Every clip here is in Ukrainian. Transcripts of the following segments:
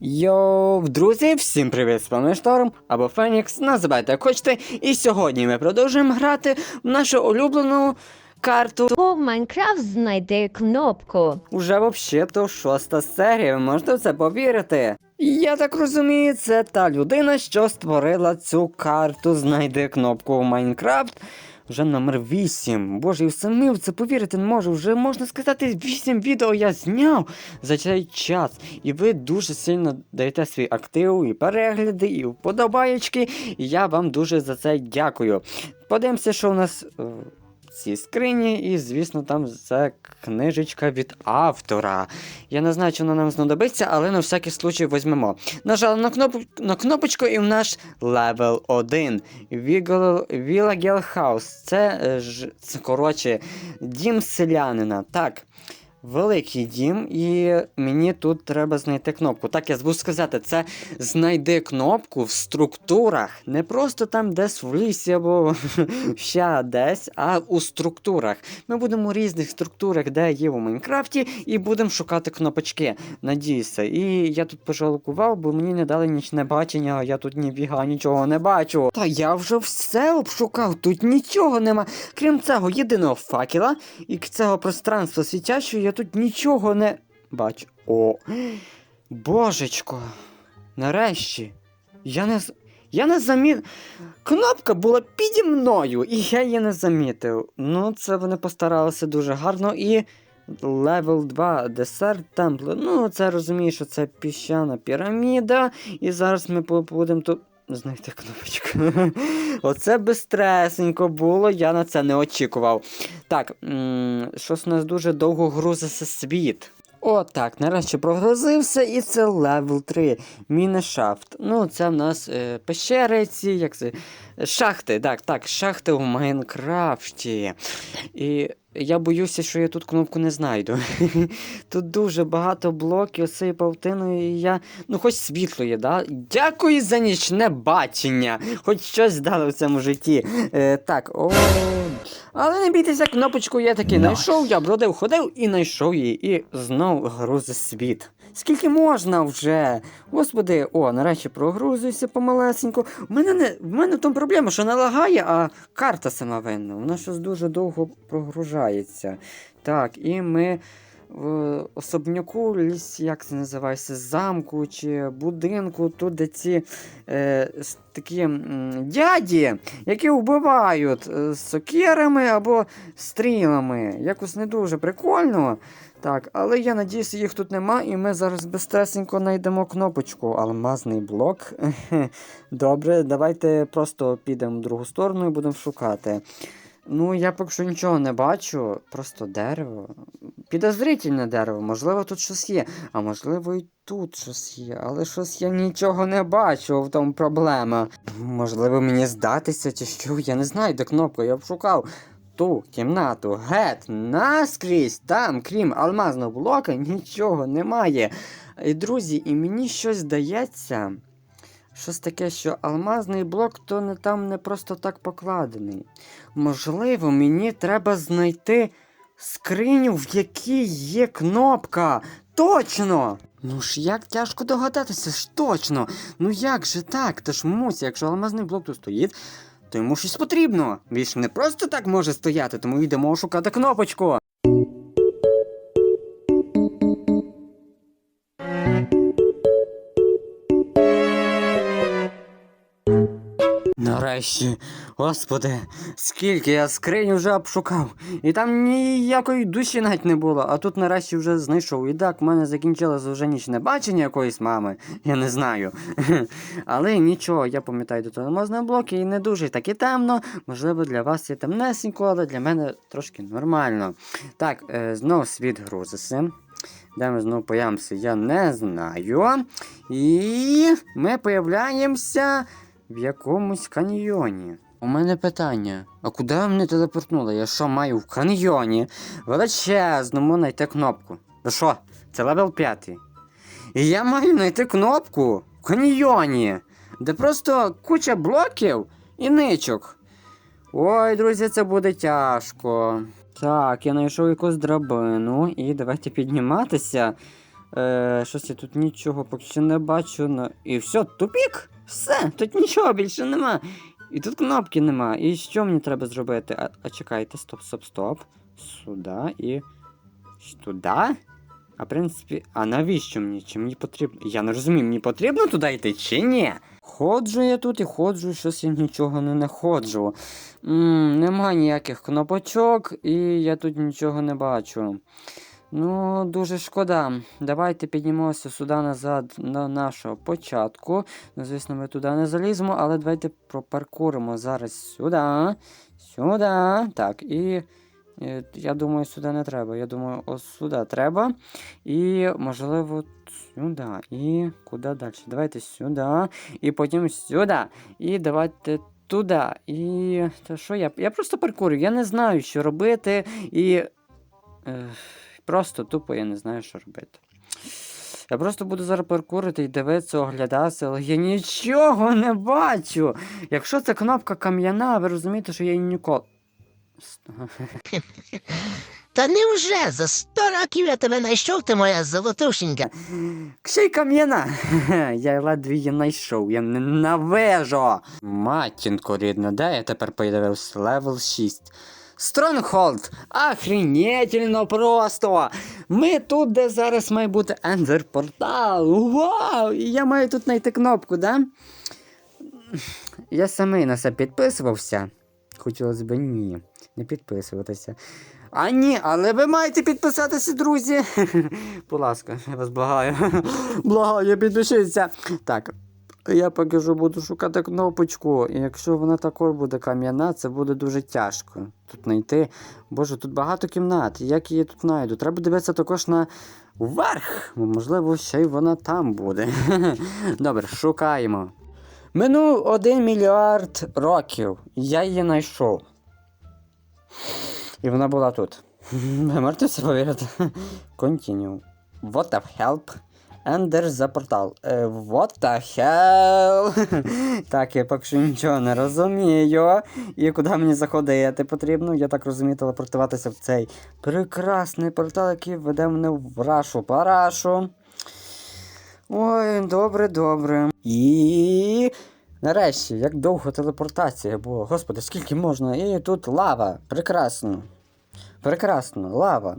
Йоу, друзі, всім привіт, з вами Шторм або Фенікс, називайте як хочете. І сьогодні ми продовжуємо грати в нашу улюблену карту. По Майнкрафт знайди кнопку. Уже взагалі-то шоста серія, ви можете в це повірити. Я так розумію, це та людина, що створила цю карту Знайди кнопку в Майнкрафт. Вже номер 8. Боже, і самі це повірити не можу. Вже можна сказати, 8 відео я зняв за цей час. І ви дуже сильно даєте свій актив, і перегляди, і вподобаєчки. І я вам дуже за це дякую. Подивимося, що у нас е, цій скрині, і, звісно, там це книжечка від автора. Я не знаю, чи вона нам знадобиться, але на всякий случай візьмемо. Нажали на, кноп... на кнопочку і в наш левел 1. Віла Гелхаус. Це, е, ж, це коротше, дім селянина. Так. Великий дім, і мені тут треба знайти кнопку. Так, я забув сказати, це знайди кнопку в структурах. Не просто там десь в лісі або ще десь, а у структурах. Ми будемо у різних структурах, де є у Майнкрафті, і будемо шукати кнопочки. Надіюся. І я тут пожалкував, бо мені не дали нічне бачення, я тут ні біга, нічого не бачу. Та я вже все обшукав, тут нічого нема. Крім цього єдиного факела і цього пространства світящого, я тут нічого не бачу. О, божечко. Нарешті. Я не. Я не заміт. Кнопка була піді мною, і я її не замітив. Ну, це вони постаралися дуже гарно і. Левел 2 десерт темпле. Ну, це розумію, що це піщана піраміда. І зараз ми будемо тут. Знайти кнопочку. Оце безстресенько було, я на це не очікував. Так, щось у нас дуже довго грузиться світ. О, так, нарешті прогрузився, і це левел 3. Мінешафт. Ну, це в нас е, пещери ці, як це. Шахти, так, так, шахти у Майнкрафті. І я боюся, що я тут кнопку не знайду. Тут дуже багато блоків з павтиною, і я. Ну, хоч світло є, да? Дякую за нічне бачення. Хоч щось дали в цьому житті. Е, так, о. Але не бійтеся, кнопочку я таки знайшов, я бродив, ходив і знайшов її. І знов грузи світ. Скільки можна вже? Господи, о, нарешті прогрузуюся помалесенько. У мене не в мене в тому проблема, що не лагає, а карта сама винна. Вона щось дуже довго прогружається. Так, і ми в особняку, ліс, як це називається, замку чи будинку, тут де ці е, такі м, дяді, які вбивають е, з сокирами або стрілами. Якось не дуже прикольно. Так, але я надіюся, їх тут нема, і ми зараз безстресенько знайдемо кнопочку. Алмазний блок. Добре, давайте просто підемо в другу сторону і будемо шукати. Ну, я поки що нічого не бачу, просто дерево. Підозрительне дерево, можливо, тут щось є, а можливо, і тут щось є, але щось я нічого не бачу, в тому проблема. Можливо, мені здатися чи що, я не знаю, де кнопка, я б шукав ту кімнату геть наскрізь, там, крім алмазного блока, нічого немає. І, друзі, і мені щось здається. Щось таке, що алмазний блок то не там не просто так покладений. Можливо, мені треба знайти скриню, в якій є кнопка. Точно! Ну ж як тяжко догадатися, ж точно. Ну як же так? Та ж мусь, якщо алмазний блок тут стоїть, то йому щось потрібно. Він ж не просто так може стояти, тому йдемо шукати кнопочку. Нарешті, господи, скільки я скринь вже обшукав, і там ніякої душі навіть не було, а тут нарешті вже знайшов. І так, в мене закінчилось вже нічне бачення якоїсь мами, я не знаю. Але нічого, я пам'ятаю до можна блоки і не дуже так і темно. Можливо, для вас є темнесенько, але для мене трошки нормально. Так, е, знову світ грузиться. Де ми знову появимося, я не знаю. І ми появляємося в якомусь каньйоні. У мене питання: а куди мене телепортнули? Я що маю в каньйоні величезному знайти кнопку? Ви що? Це левел 5. І я маю знайти кнопку в каньйоні, де просто куча блоків і ничок. Ой, друзі, це буде тяжко. Так, я знайшов якусь драбину і давайте підніматися. Е, щось я тут нічого поки що не бачу. Ну, і все, тупік! Все, тут нічого більше нема. І тут кнопки нема. І що мені треба зробити? А, а чекайте, стоп, стоп, стоп. Сюди і. Туди? А в принципі, а навіщо мені? Чи мені потрібно? Я не розумію, мені потрібно туди йти чи ні? Ходжу я тут і ходжу, щось я нічого не знаходжу. нема ніяких кнопочок, і я тут нічого не бачу. Ну, дуже шкода. Давайте піднімемося сюди назад на нашого початку. Ну, звісно, ми туди не заліземо, але давайте пропаркуримо зараз сюди. Сюди. Так, і. е, Я думаю, сюди не треба. Я думаю, ось сюди треба. І, можливо, сюди. І куди далі? Давайте сюди. І потім сюди. І давайте туди. І. Та що я? Я просто паркурю, я не знаю, що робити. І. Е, просто тупо я не знаю, що робити. Я просто буду зараз паркурити і дивитися, оглядатися, але я нічого не бачу. Якщо це кнопка кам'яна, ви розумієте, що я її ніколи. Та невже за сто років я тебе знайшов, ти моя золотушенька? Ще й кам'яна. Я ледве її знайшов, я ненавижу. Матінко рідна, де я тепер появився? Левел 6. Стронгхолд! Охренетельно просто! Ми тут, де зараз має бути Ендер портал. Вау! Я маю тут знайти кнопку, да? Я самий на це підписувався. Хотілося б ні, не підписуватися. А ні, але ви маєте підписатися, друзі. Будь ласка, я вас благаю. Благаю, підпишіться. Так. Я поки що буду шукати кнопочку, і якщо вона також буде кам'яна, це буде дуже тяжко тут знайти. Боже, тут багато кімнат. Як її тут знайду? Треба дивитися також на вверх. Можливо, ще й вона там буде. Добре, шукаємо. Минув один мільярд років. Я її знайшов. І вона була тут. Ви можете це повірити? Continue. What the help? Ender за портал. Е, what the hell? так, я поки що нічого не розумію. І куди мені заходити потрібно? Я так розумію, телепортуватися в цей прекрасний портал, який веде мене в рашу парашу. Ой, добре, добре. І. Нарешті, як довго телепортація була. Господи, скільки можна? І тут лава. Прекрасно. Прекрасно, лава.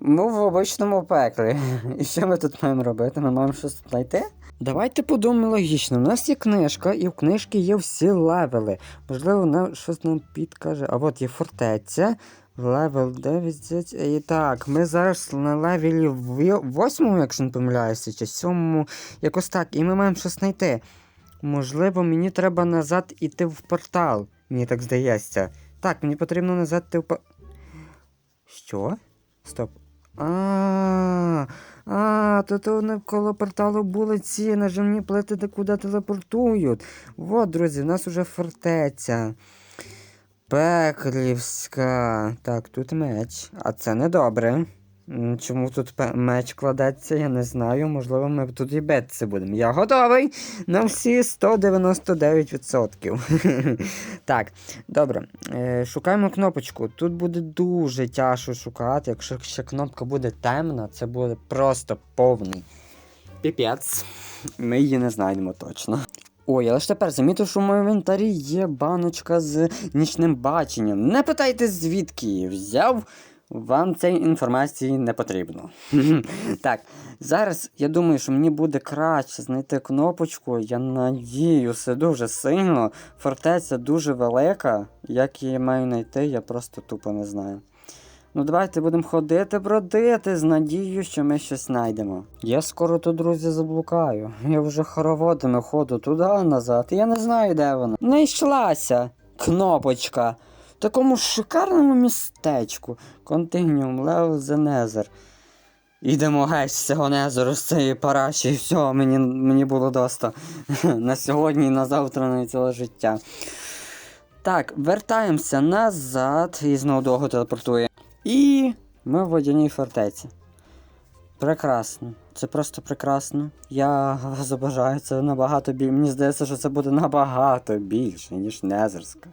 Ми в обичному пеклі. І що ми тут маємо робити? Ми маємо щось знайти? Давайте подумаємо логічно. У нас є книжка, і в книжці є всі левели. Можливо, нам щось нам підкаже. А от є фортеця. Левел 9. І так, ми зараз на левелі 8, якщо не помиляюся, чи 7, якось так, і ми маємо щось знайти. Можливо, мені треба назад іти в портал. Мені так здається. Так, мені потрібно назад йти в портал. Що? Стоп. А, а, то то навколо порталу були ці нажимні плити, де куди телепортують. От, друзі, в нас уже фортеця. Пеклівська. Так, тут меч. А це не добре. Чому тут меч кладеться, я не знаю. Можливо, ми тут і битися будемо. Я готовий на всі 199%. так, добре. Е, шукаємо кнопочку. Тут буде дуже тяжко шукати. Якщо ще кнопка буде темна, це буде просто повний піпець. Ми її не знайдемо точно. Ой, але ж тепер замітив, що в моєму інвентарі є баночка з нічним баченням. Не питайте, звідки її взяв. Вам цієї інформації не потрібно. так, зараз я думаю, що мені буде краще знайти кнопочку. Я надіюся дуже сильно. Фортеця дуже велика. Як її маю знайти, я просто тупо не знаю. Ну, давайте будемо ходити, бродити з надією, що ми щось знайдемо. Я скоро тут, друзі, заблукаю. Я вже хороводами ходу туди назад. і Я не знаю, де вона. Знайшлася кнопочка. Такому шикарному містечку. Level the Nether. Ідемо геть з цього незеру, з цієї параші, і все, мені, мені було доста. на сьогодні і на завтра на ціле життя. Так, вертаємося назад і знову довго телепортує. І ми в водяній фортеці. Прекрасно. Це просто прекрасно. Я вас обожаю, це набагато більше. Мені здається, що це буде набагато більше, ніж Незерська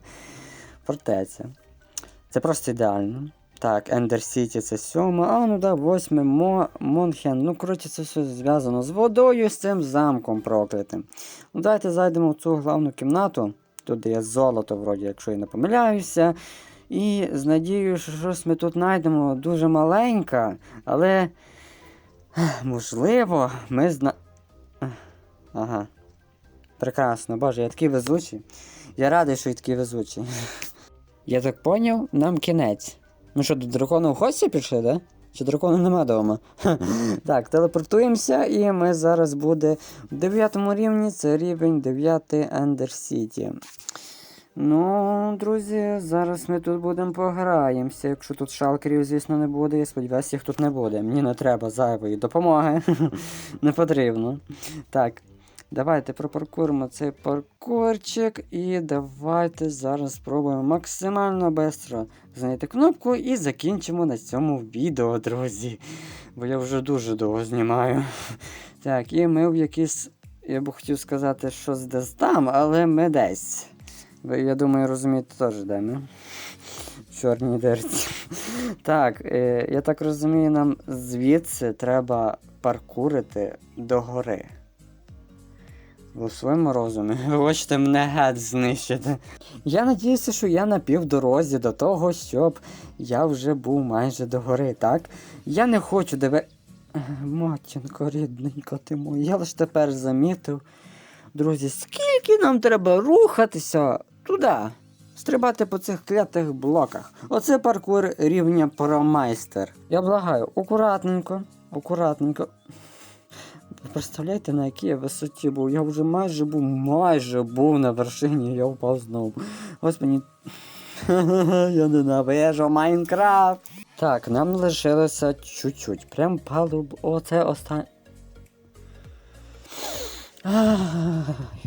фортеця. Це просто ідеально. Так, Ендер Сіті це сьома, а ну да, восьме, Мо, Монхен. Ну, коротше, це все зв'язано з водою, з цим замком проклятим. Ну, давайте зайдемо в цю главну кімнату, тут є золото, вроді, якщо я не помиляюся. І з надією, що щось ми тут знайдемо дуже маленьке, але можливо, ми зна. Ага. Прекрасно, боже, я такий везучий. Я радий, що я такий везучий. Я так поняв, нам кінець. Ми що, до дракону в гості пішли, да? Чи дракону нема вдома? так, телепортуємося, і ми зараз буде в 9 рівні, це рівень 9 Ender City. Ну, друзі, зараз ми тут будемо пограємося. Якщо тут шалкерів, звісно, не буде, я сподіваюся, їх тут не буде. Мені не треба зайвої допомоги. не потрібно. Так, давайте пропаркуємо цей паркурчик і давайте зараз спробуємо максимально швидко знайти кнопку і закінчимо на цьому відео, друзі. Бо я вже дуже довго знімаю. Так, і ми в якийсь. Я б хотів сказати, що десь там, але ми десь. Ви, я думаю, розумієте теж, де ми. В чорній дирці. Так, е, я так розумію, нам звідси треба паркурити до гори. В своєму розумі. Ви хочете мене геть знищити. Я надіюся, що я на півдорозі до того, щоб я вже був майже до гори, так? Я не хочу диви. Е, Матінко, рідненько ти мой, я лише тепер замітив. Друзі, скільки нам треба рухатися туди? Стрибати по цих клятих блоках. Оце паркур рівня промайстер. Я благаю, акуратненько, акуратненько. Ви представляєте, на якій я висоті був? Я вже майже був, майже був на вершині, я впав знову. Мені. я ненавижу Майнкрафт. Так, нам лишилося чуть-чуть. Прям палуб. Оце останнє.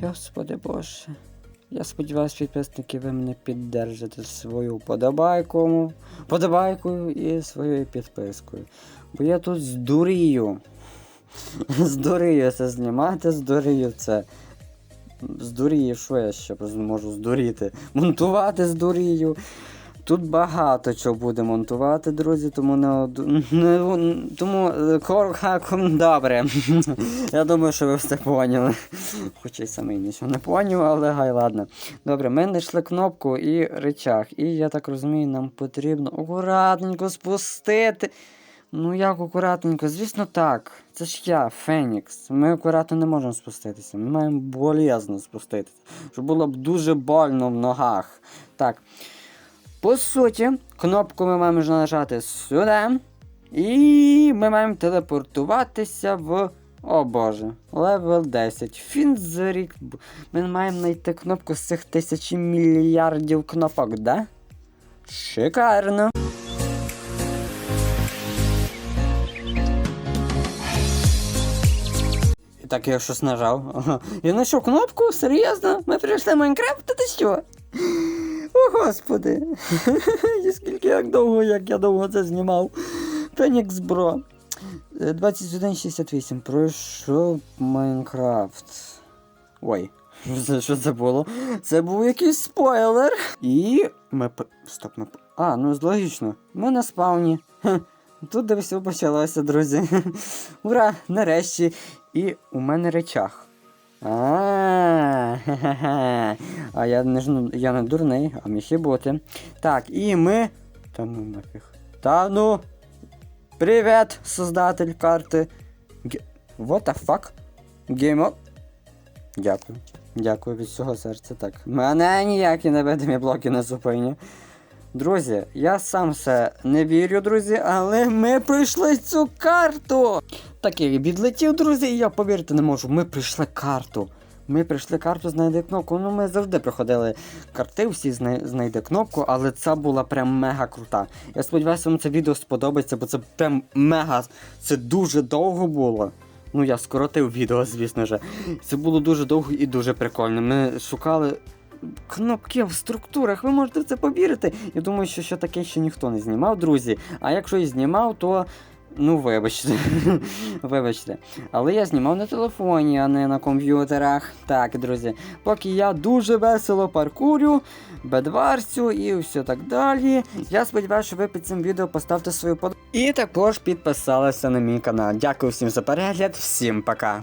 Господи Боже. Я сподіваюся, підписники, ви мене піддержите свою вподобайкою, подобайкою і своєю підпискою. Бо я тут здурію. Здурію це знімати, здурію це. Здурію, що я ще можу здуріти. Монтувати здурію. Тут багато чого буде монтувати, друзі, тому не, од... не тому е, корхаком добре. Я думаю, що ви все поняли. Хоча й самий нічого не поняв, але гай ладно. Добре, ми знайшли кнопку і речах. І я так розумію, нам потрібно акуратненько спустити. Ну як акуратненько? Звісно так. Це ж я, Фенікс. Ми акуратно не можемо спуститися. Ми маємо болезно спуститися. Щоб було б дуже больно в ногах. Так. По суті, кнопку ми маємо вже нажати сюди. І ми маємо телепортуватися в. О боже, левел 10. Фінзерік. Ми маємо знайти кнопку з цих тисячі мільярдів кнопок, да? Шикарно. Так я щось нажав. Я знайшов кнопку? Серйозно? Ми прийшли Майнкрафт? Та ти що? О, господи. І скільки як довго, як я довго це знімав. Фенікс Бро. Е, 2168. Пройшов Майнкрафт. Ой. Що це, було? Це був якийсь спойлер. І. Ми. Стоп, ми. А, ну логічно. Ми на спавні. Хе. Тут де все почалося, друзі. Ура! Нарешті. І у мене речах. А. А я не ну, я не дурний, а міг і бути. Так, і ми. Та ну нафіг. Та ну. Привіт, создатель карти. What the fuck? Up. Дякую. Дякую від всього серця. Так. Мене ніякі невидимі блоки не зупині. Друзі, я сам все не вірю, друзі, але ми пройшли цю карту. Так я відлетів, друзі, і я повірити не можу. Ми пройшли карту. Ми прийшли карту знайди кнопку. Ну, ми завжди проходили карти, всі знай- знайди кнопку, але ця була прям мега крута. Я сподіваюся, вам це відео сподобається, бо це прям мега. Це дуже довго було. Ну, я скоротив відео, звісно ж. Це було дуже довго і дуже прикольно. Ми шукали кнопки в структурах, ви можете в це повірити. Я думаю, що, що таке ще ніхто не знімав, друзі. А якщо і знімав, то Ну, вибачте. вибачте. Але я знімав на телефоні, а не на комп'ютерах. Так, друзі, поки я дуже весело паркурю, бедварцю і все так далі. Я сподіваюся, що ви під цим відео поставте свою подобайку. І також підписалися на мій канал. Дякую всім за перегляд, всім пока.